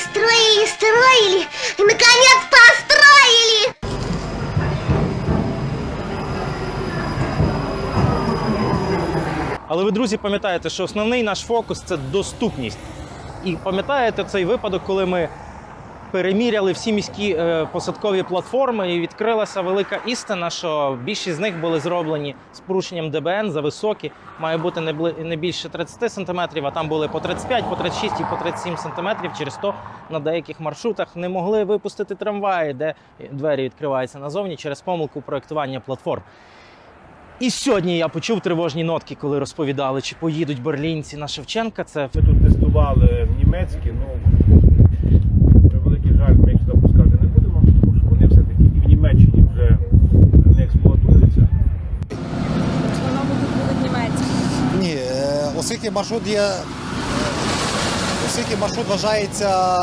строили, строили, и наконец построили! Але ви, друзі, пам'ятаєте, що основний наш фокус це доступність. І пам'ятаєте цей випадок, коли ми переміряли всі міські е, посадкові платформи, і відкрилася велика істина, що більшість з них були зроблені з порушенням ДБН за високі, має бути не, бли- не більше 30 сантиметрів, а там були по 35, по 36 і по 37 сантиметрів. Через то на деяких маршрутах не могли випустити трамваї, де двері відкриваються назовні через помилку проєктування платформ. І сьогодні я почув тривожні нотки, коли розповідали, чи поїдуть берлінці на Шевченка. Це Ми тут тестували в німецькі, ну оскільки маршрут є. е, Оскільки маршрут вважається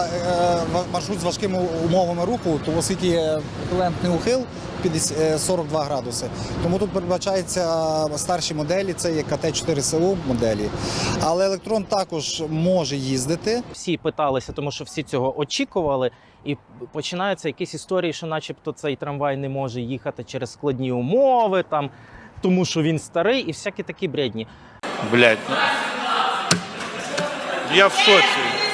е, маршрут з важкими умовами руху, то оскільки є еквівалентний ухил 50, е, 42 градуси, тому тут передбачаються старші моделі, це є КТ-4 СУ моделі. Але електрон також може їздити. всі питалися, тому що всі цього очікували. І починаються якісь історії, що, начебто, цей трамвай не може їхати через складні умови, там, тому що він старий, і всякі такі бредні. Блять. Я в шоці.